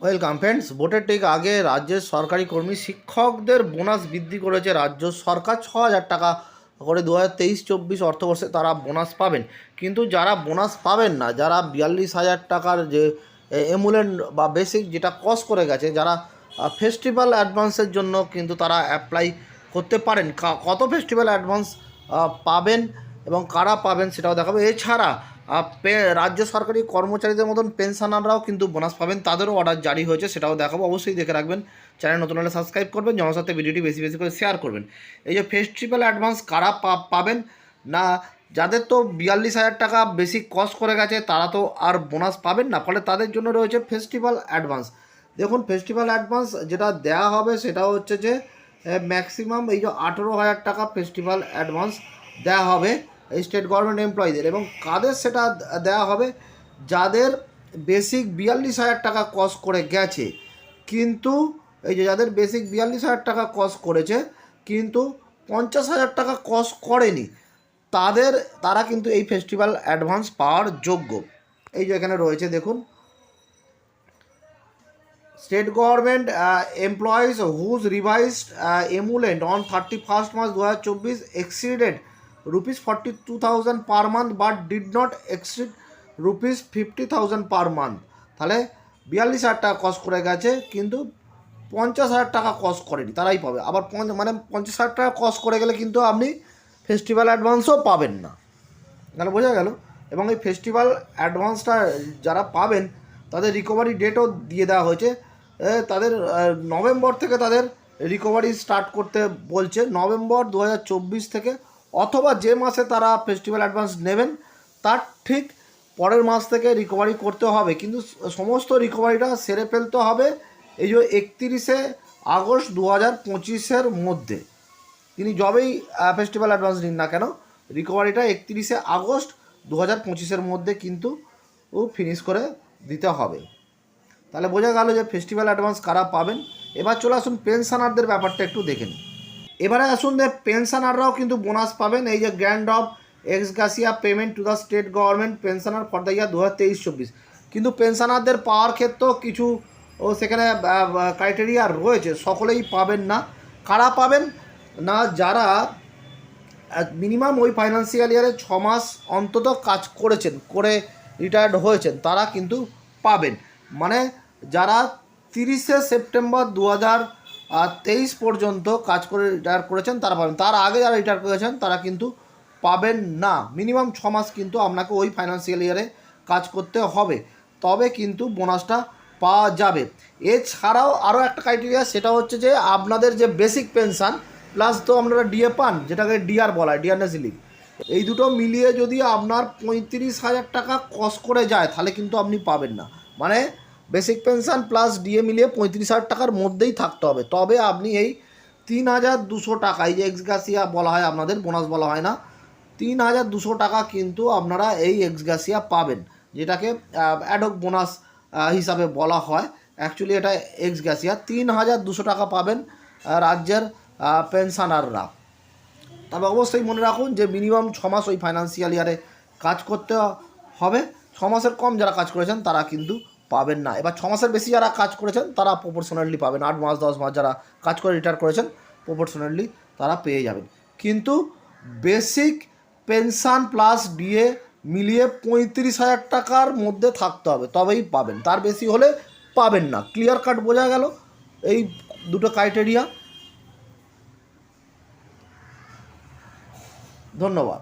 Welcome friends ভোটের ঠিক আগে রাজ্যের সরকারি কর্মী শিক্ষকদের বোনাস বৃদ্ধি করেছে রাজ্য সরকার। ছ হাজার টাকা করে দু হাজার তেইশ চব্বিশ অর্থবর্ষে তারা বোনাস পাবেন। কিন্তু যারা বোনাস পাবেন না, যারা বিয়াল্লিশ হাজার টাকার যে এমুলেন্ট বা বেসিক যেটা কস করে গেছে, যারা ফেস্টিভ্যাল অ্যাডভান্সের জন্য কিন্তু তারা অ্যাপ্লাই করতে পারেন। কত ফেস্টিভ্যাল অ্যাডভান্স পাবেন এবং কারা পাবেন সেটাও দেখাবো। এছাড়া রাজ্য সরকারি কর্মচারীদের মতন পেনশনাররাও কিন্তু বোনাস পাবেন। তাদেরও অর্ডার জারি হয়েছে, সেটাও দেখাবো। অবশ্যই দেখে রাখবেন। চ্যানেল নতুন হলে সাবস্ক্রাইব করবেন, জনস্বার্থে ভিডিওটি বেশি বেশি করে শেয়ার করবেন। এই যে ফেস্টিভ্যাল অ্যাডভান্স কারা পাবেন? না, যাদের তো বিয়াল্লিশ হাজার টাকা বেশি কস্ট করে গেছে, তারা তো আর বোনাস পাবেন না। ফলে তাদের জন্য রয়েছে ফেস্টিভ্যাল অ্যাডভান্স দেখুন ফেস্টিভ্যাল অ্যাডভান্স যেটা দেওয়া হবে, সেটা হচ্ছে যে ম্যাক্সিমাম এই যে আঠেরো হাজার টাকা ফেস্টিভ্যাল অ্যাডভান্স দেওয়া হবে। স্টেট গভর্নমেন্ট এমপ্লয়ীদের এবং কাদের সেটা দেওয়া হবে? যাদের বেসিক বিয়াল্লিশ হাজার টাকা কস করে গেছে কিন্তু এই যে যাদের বেসিক বিয়াল্লিশ হাজার টাকা কস করেছে কিন্তু পঞ্চাশ হাজার টাকা কস করেনি তাদের তারা কিন্তু এই ফেস্টিভ্যাল অ্যাডভান্স পাওয়ার যোগ্য। এই যে এখানে রয়েছে দেখুন। state government uh, employees whose revised uh, emolument on 31st March 2024 exceeded rupees 42000 per month but did not exceed rupees 50000 per month তাহলে বিয়াল্লিশ হাজার টাকা কস্ট করে গেছে, কিন্তু পঞ্চাশ হাজার টাকা কস্ট করেনি, তারাই পাবে। আবার মানে পঞ্চাশ হাজার টাকা কস্ট করে গেলে কিন্তু আপনি ফেস্টিভ্যাল অ্যাডভান্সও পাবেন না। তাহলে বোঝা গেল। এবং এই ফেস্টিভ্যাল অ্যাডভান্সটা যারা পাবেন, তাদের রিকভারি ডেটও দিয়ে দেওয়া হয়েছে। তাদের নভেম্বর থেকে তাদের রিকভারি স্টার্ট করতে বলছে। নভেম্বর দু হাজার চব্বিশ থেকে অথবা যে মাসে তারা ফেস্টিভ্যাল অ্যাডভান্স নেবেন, তার ঠিক পরের মাস থেকে রিকভারি করতে হবে। কিন্তু সমস্ত রিকভারিটা সেরে ফেলতে হবে এই যে একতিরিশে আগস্ট দু হাজার পঁচিশের মধ্যে। তিনি যবেই ফেস্টিভ্যাল অ্যাডভান্স নিন না কেন রিকভারিটা একত্রিশে আগস্ট দু হাজার পঁচিশের মধ্যে কিন্তু ও ফিনিশ করে দিতে হবে। তাহলে বোঝা গেল যে ফেস্টিভ্যাল অ্যাডভান্স কারা পাবেন। এবার চলে আসুন পেনশনারদের ব্যাপারটা একটু দেখে নিন এবারে আসুন যে পেনশনাররাও কিন্তু বোনাস পাবেন। এই যে grant of ex gratia payment to the state government pensioner for the year দু হাজার তেইশ চব্বিশ। কিন্তু পেনশনারদের পাওয়ার ক্ষেত্রেও কিছু, ও সেখানে ক্রাইটেরিয়া রয়েছে, সকলেই পাবেন না। কারা পাবেন? না, যারা মিনিমাম ওই ফাইন্যান্সিয়াল ইয়ারে ছ মাস অন্তত কাজ করেছেন, করে রিটায়ার্ড হয়েছেন, তারা কিন্তু পাবেন। মানে যারা তিরিশে সেপ্টেম্বর দু হাজার তেইশ পর্যন্ত কাজ করে রিটায়ার করেছেন তারা পাবেন। তার আগে যারা রিটায়ার করেছেন তারা কিন্তু পাবেন না। মিনিমাম ছ মাস কিন্তু আপনাকে ওই ফাইন্যান্সিয়াল ইয়ারে কাজ করতে হবে। তবে কিন্তু বোনাসটা পাওয়া যাবে। এছাড়াও আরও একটা ক্রাইটেরিয়া সেটা হচ্ছে যে আপনাদের যে বেসিক পেনশন প্লাস তো আপনারা ডিএ পান, যেটাকে ডিআর বলা হয় ডিআরনেস লিভ এই দুটো মিলিয়ে যদি আপনার পঁয়ত্রিশ হাজার টাকা কস করে যায়, তাহলে কিন্তু আপনি পাবেন না। মানে বেসিক পেনশন প্লাস ডিএ মিলিয়ে পঁয়ত্রিশ হাজার টাকার মধ্যেই থাকতে হবে। তবে আপনি এই তিন হাজার দুশো টাকা, এই যে এক্সগাসিয়া বলা হয়, আপনাদের বোনাস বলা হয় না, তিন হাজার দুশো টাকা কিন্তু আপনারা এই এক্সগাসিয়া পাবেন, যেটাকে অ্যাডক বোনাস হিসাবে বলা হয়। অ্যাকচুয়ালি এটা এক্সগাসিয়া তিন হাজার দুশো টাকা পাবেন রাজ্যের পেনশনাররা তবে অবশ্যই মনে রাখুন যে মিনিমাম ছ মাস ওই ফাইন্যান্সিয়াল ইয়ারে কাজ করতে হবে। ছ মাসের কম যারা কাজ করেছেন, তারা কিন্তু পাবেন না। এবার ছ মাসের বেশি যারা কাজ করেছেন, তারা প্রপোর্শনালি পাবেন। আট মাস, দশ মাস যারা কাজ করে রিটায়ার করেছেন প্রপোর্শনালি তারা পেয়ে যাবেন। কিন্তু বেসিক পেনশন প্লাস ডিএ মিলিয়ে পঁয়ত্রিশ হাজার টাকার মধ্যে থাকতে হবে, তবেই পাবেন। তার বেশি হলে পাবেন না। ক্লিয়ার কাট বোঝা গেল? এই দুটো ক্রাইটেরিয়া ধন্যবাদ।